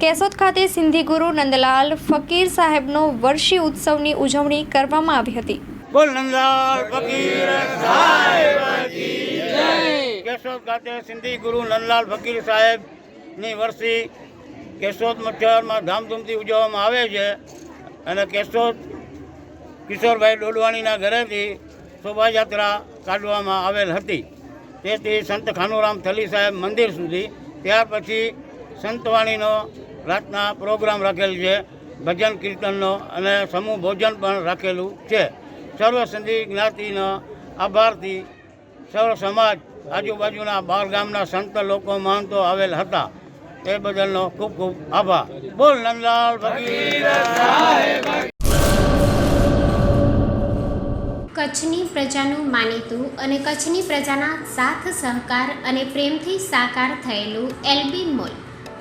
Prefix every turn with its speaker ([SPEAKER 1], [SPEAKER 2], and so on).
[SPEAKER 1] કેશોદ ખાતે સિંધી ગુરુ નંદલાલ ફકીર સાહેબનો વર્ષી ઉત્સવની ઉજવણી કરવામાં આવી હતી.
[SPEAKER 2] બોલ નંદલાલ ફકીર સાહેબ. કેશોદ ખાતે સિંધી ગુરુ નંદલાલ ફકીર સાહેબની વર્ષી કેશોદ મચ્છરમાં ધામધૂમથી ઉજવવામાં આવે છે અને કેશોદ કિશોરભાઈ ડોડવાણીના ઘરેથી શોભાયાત્રા કાઢવામાં આવેલ હતી. તેથી સંત ખાનુરામ થલી સાહેબ મંદિર સુધી, ત્યાર પછી સંતવાણીનો રાતના પ્રોગ્રામ રાખેલ છે, ભજન કીર્તનનો અને સમૂહ ભોજન પણ રાખેલું છે. સર્વ સંધિ જ્ઞાતિનો આભારથી સર્વ સમાજ આજુબાજુના બાર ગામના સંત લોકો મહંતો આવેલ હતા. એ બદલનો ખૂબ ખૂબ આભાર. બોલ નંદલાલ ફકીર
[SPEAKER 3] કચ્છની પ્રજાનું માનીતું અને કચ્છની પ્રજાના સાથ સહકાર અને પ્રેમથી સાકાર થયેલું એલબી મોલ.